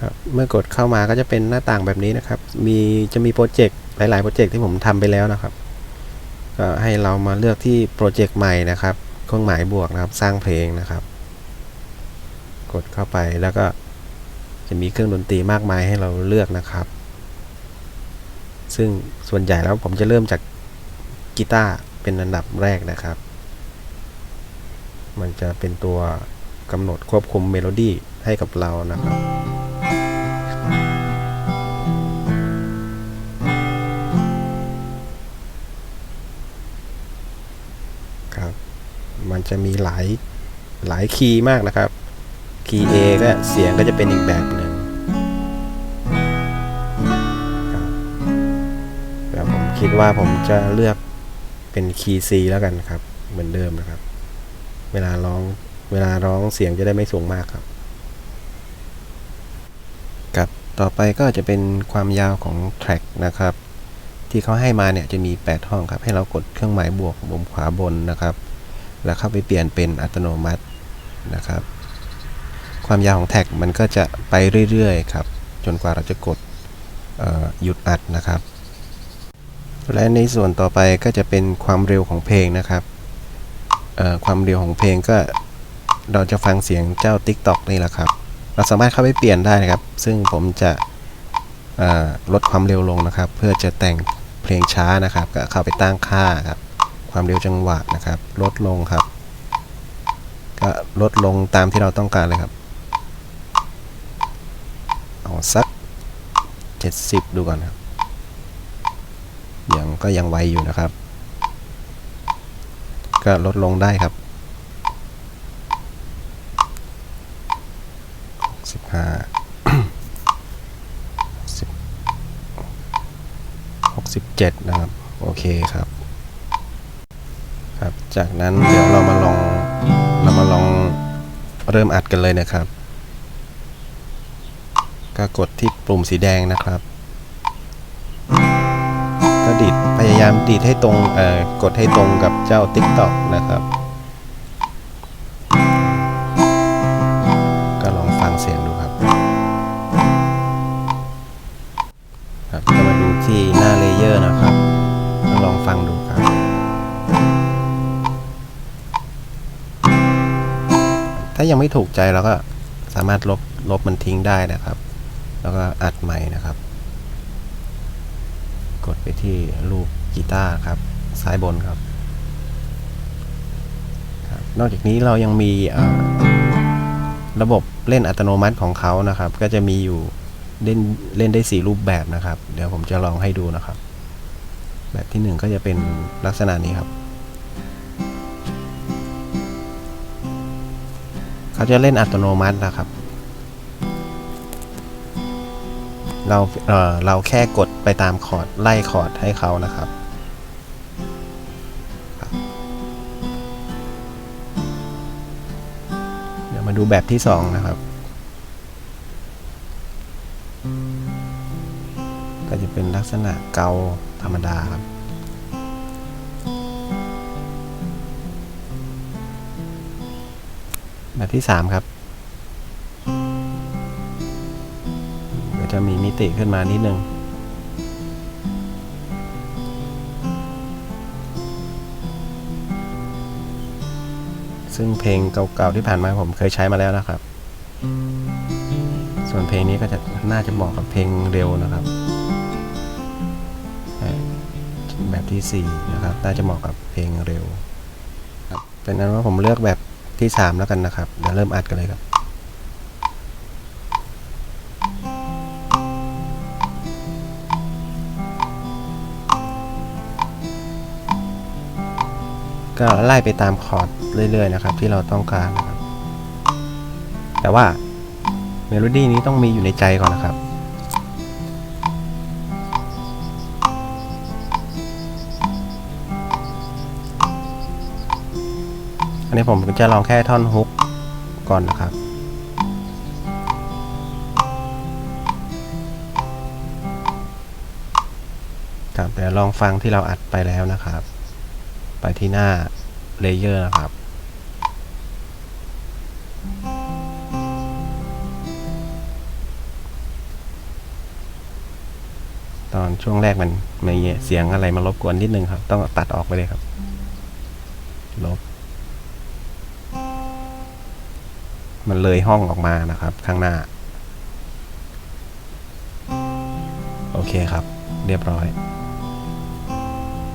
ครับเมื่อกดเข้ามาก็จะเป็นหน้าต่างแบบนี้นะครับ มีจะมีโปรเจกต์หลาย ๆ โปรเจกต์ที่ผมทำไปแล้วนะครับ ก็ให้เรามาเลือกที่โปรเจกต์ใหม่นะครับ เครื่องหมายบวกนะครับ สร้างเพลงนะครับ กดเข้าไปแล้วก็จะมีเครื่องดนตรีมากมายให้เราเลือกนะครับ ซึ่งส่วนใหญ่แล้วผมจะเริ่มจากกีตาร์เป็นอันดับแรกนะครับ มันจะเป็นตัวกำหนดควบคุมเมโลดี้ให้กับเรานะครับ จะมีหลายหลายคีย์มากนะครับ คีย์ A ก็เสียงก็จะเป็นอีกแบบหนึ่งครับแต่ผมคิดว่าผมจะเลือกเป็นคีย์ C แล้วกันครับ เหมือนเดิมนะครับ เวลาร้องเวลาร้องเสียงจะได้ไม่สูงมากครับครับต่อไปก็จะเป็นความยาวของแทร็กนะครับ ที่เขาให้มาเนี่ยจะมี 8 ห้องครับ ให้เรากดเครื่องหมายบวกมุมขวาบนนะครับ แล้วเข้าไปเปลี่ยนเป็นอัตโนมัตินะครับ ความยาวของแท็กมันก็จะไปเรื่อยๆครับจนกว่าเราจะกดหยุดอัดนะครับ และในส่วนต่อไปก็จะเป็นความเร็วของเพลงนะครับความเร็วของเพลงก็เราจะฟังเสียงเจ้า TikTok นี่แหละครับ เราสามารถเข้าไปเปลี่ยนได้นะครับ ซึ่งผมจะลดความเร็วลงนะครับ เพื่อจะแต่งเพลงช้านะครับ ก็เข้าไปตั้งค่าครับ ความเร็วจังหวะนะครับ ลดลงครับ ก็ลดลงตามที่เราต้องการเลยครับ เอาสัก 70 ดูก่อนครับ ยังก็ยังไวอยู่นะครับ ก็ลดลงได้ครับ65 67 นะครับ โอเคครับครับ จากนั้นเดี๋ยวเรามาลองเรามาลองเริ่มอัดกันเลยนะครับ ก็กดที่ปุ่มสีแดงนะครับ ก็ดีดพยายามดีดให้ตรงเอ่อกดให้ตรงกับเจ้า TikTok นะครับก็ลองฟังเสียงดูครับครับจะมาดูที่หน้าเลเยอร์นะครับ ยังไม่ถูกใจเราก็สามารถลบลบมันทิ้งได้นะครับ แล้วก็อัดใหม่นะครับ กดไปที่รูปกีตาร์ครับ ซ้ายบนครับรบนอกจากนี้เรายังมีระบบเล่นอัตโนมัติของเขานะครับ ก็จะมีอยู่เล่นเล่นได้สี่รูปแบบนะครับ เดี๋ยวผมจะลองให้ดูนะครับ แบบที่หนึ่งก็จะเป็นลักษณะนี้ครับ เขาจะเล่นอัตโนมัตินะครับ เราเอ่อเราแค่กดไปตามคอร์ดไล่คอร์ดให้เขานะครับครับเดี๋ยวมาดูแบบที่สองนะครับ ก็จะเป็นลักษณะเกาธรรมดาครับ แบบที่สามครับก็จะมีมิติขึ้นมานิดนึงซึ่งเพลงเก่าๆที่ผ่านมาผมเคยใช้มาแล้วนะครับ ส่วนเพลงนี้ก็จะน่าจะเหมาะกับเพลงเร็วนะครับ แบบที่ 4 นะครับ น่าจะเหมาะกับเพลงเร็ว เป็นนั้นว่าผมเลือกแบบ ที่ 3 แล้วกันนะครับ เดี๋ยวเริ่มอัดกันเลยครับก็ไล่ไปตามคอร์ดเรื่อย ๆ นะครับ ที่เราต้องการนะครับ แต่ว่าเมโลดี้นี้ต้องมีอยู่ในใจก่อนนะครับ อันนี้ผมจะลองแค่ท่อนฮุกก่อนนะครับ ครับเดี๋ยวลองฟังที่เราอัดไปแล้วนะครับ ไปที่หน้าเลเยอร์นะครับตอนช่วงแรกมันมีเสียงอะไรมารบกวนนิดนึงครับ ต้องตัดออกไปเลยครับ ลบ มันเลยห้องออกมานะครับข้างหน้า โอเคครับ เรียบร้อย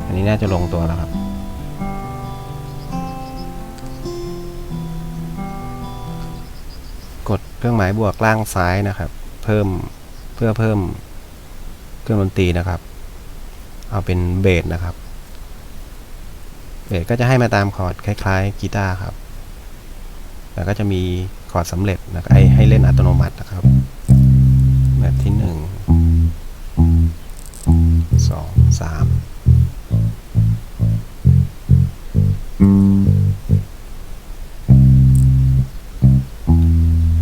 อันนี้น่าจะลงตัวแล้วครับ กดเครื่องหมายบวกล่างซ้ายนะครับ เพิ่มเพื่อเพิ่มเครื่องดนตรีนะครับ เอาเป็นเบสนะครับเบสก็จะให้มาตามคอร์ดคล้ายๆกีตาร์ครับ แล้วก็จะมีคอร์ดสำเร็จนะครับให้ให้เล่นอัตโนมัตินะครับ แบบที่หนึ่งสองสาม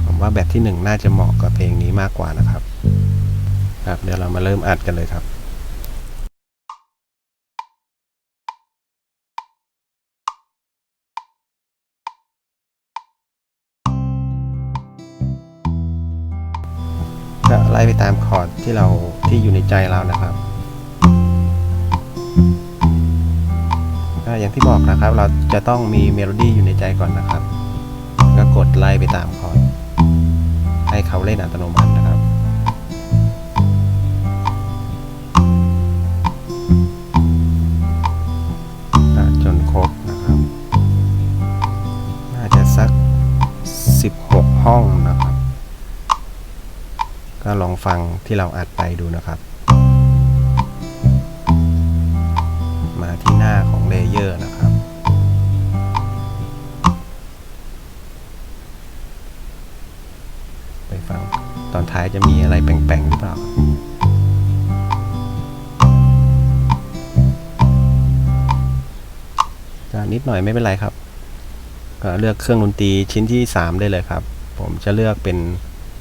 ผมว่าแบบที่หนึ่งน่าจะเหมาะกับเพลงนี้มากกว่านะครับ ครับเดี๋ยวเรามาเริ่มอัดกันเลยครับ ไปตามคอร์ดที่เราที่อยู่ในใจเรานะครับอย่างที่บอกนะครับเราจะต้องมีเมโลดี้อยู่ในใจก่อนนะครับก็กดไล่ไปตามคอร์ดให้เขาเล่นอัตโนมัตินะครับจนครบนะครับ น่าจะสัก 16 ห้อง ก็ลองฟังที่เราอัดไปดูนะครับ มาที่หน้าของเลเยอร์นะครับ ไปฟังตอนท้ายจะมีอะไรแปลงๆหรือเปล่าก็นิดหน่อยไม่เป็นไรครับเลือกเครื่องดนตรีชิ้นที่ 3 ได้เลยครับ ผมจะเลือกเป็น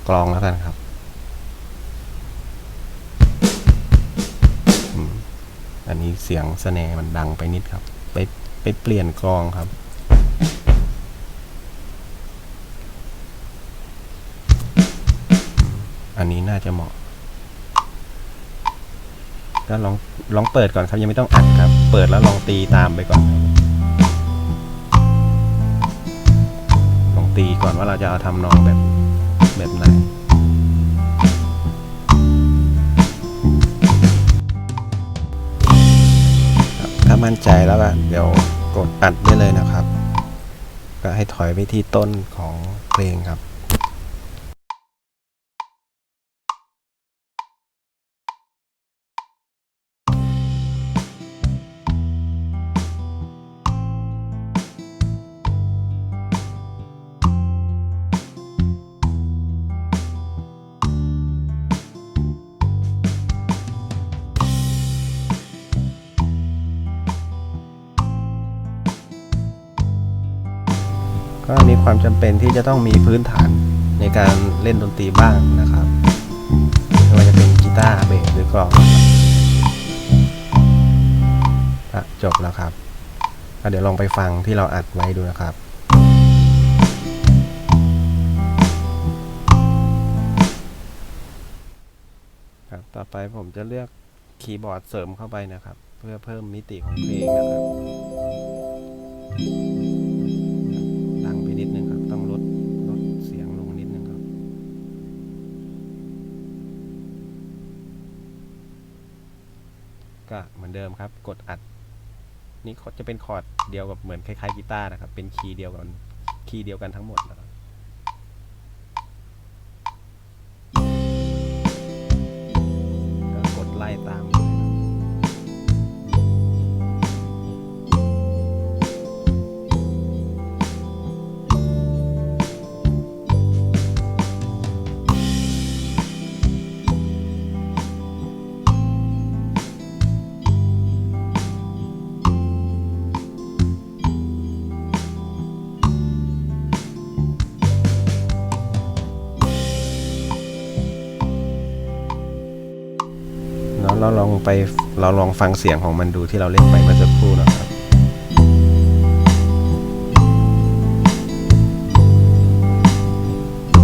กลองแล้วกันครับ อันนี้เสียงสแนร์มันดังไปนิดครับ ไปไปเปลี่ยนกลองครับ อันนี้น่าจะเหมาะ ก็ลองลองเปิดก่อนครับยังไม่ต้องอัดครับ เปิดแล้วลองตีตามไปก่อน ลองตีก่อนว่าเราจะเอาทำนองแบบแบบไหน มั่นใจแล้วก็เดี๋ยวกดอัดได้เลยนะครับ ก็ให้ถอยไปที่ต้นของเพลงครับ ก็มีความจำเป็นที่จะต้องมีพื้นฐานในการเล่นดนตรีบ้างนะครับไม่ว่าจะเป็นกีตาร์เบสหรือกลองจบแล้วครับเดี๋ยวลองไปฟังที่เราอัดไว้ดูนะครับครับต่อไปผมจะเลือกคีย์บอร์ดเสริมเข้าไปนะครับ เพื่อเพิ่มมิติของเพลงนะครับ อนเดิมครับ กดอัด นี่จะเป็นคอร์ดเดียวกับเหมือนคล้ายๆกีตาร์นะครับ เป็นคีย์เดียวกันคีย์เดียวกันทั้งหมดนะครับก็กดไล่ตาม เราลองไปเราลองฟังเสียงของมันดูที่เราเล่นไปเมื่อสักครู่นะครับ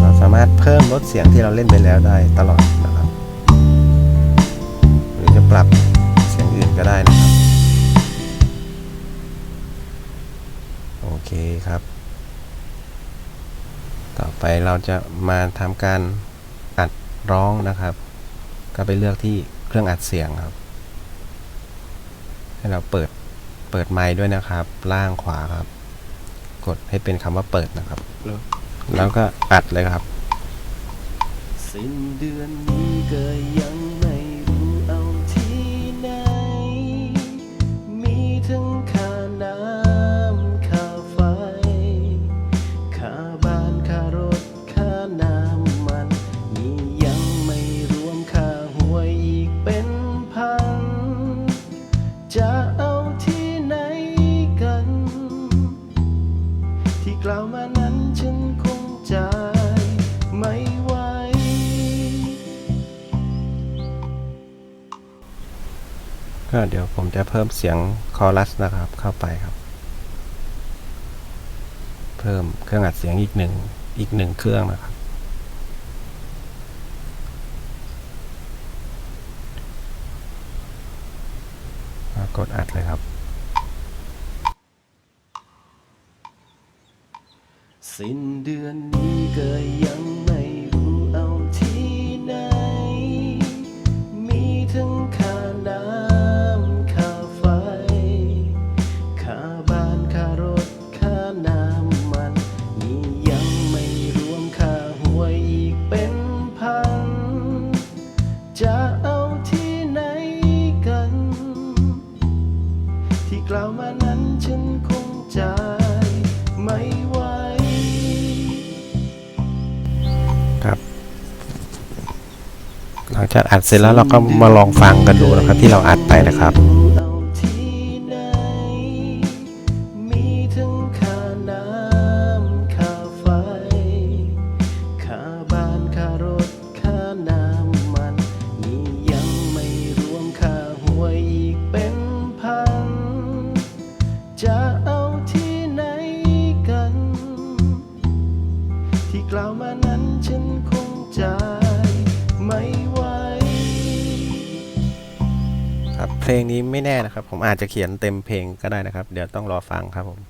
เราสามารถเพิ่มลดเสียงที่เราเล่นไปแล้วได้ตลอดนะครับ หรือจะปรับเสียงอื่นก็ได้นะครับ โอเคครับ ต่อไปเราจะมาทำการอัดร้องนะครับ ก็ไปเลือกที่ เครื่องอัดเสียงครับ ให้เราเปิดเปิดไม้ด้วยนะครับ ล่างขวาครับ กดให้เป็นคำว่าเปิดนะครับ แล้วก็อัดเลยครับ สิ้นเดือนนี้ก็ยัง เดี๋ยวผมจะเพิ่มเสียงคอรัสนะครับ เข้าไปครับ เพิ่มเครื่องอัดเสียงอีกหนึ่งอีกหนึ่งเครื่องนะครับ กดอัดเลยครับ สิ้นเดือนนี้ก็ยัง ไม่ไหวครับ หลังจากอัดเสร็จแล้วเราก็มาลองฟังกันดูนะครับ ที่เราอัดไปนะครับ นี้ไม่แน่นะครับ ผมอาจจะเขียนเต็มเพลงก็ได้นะครับ เดี๋ยวต้องรอฟังครับผม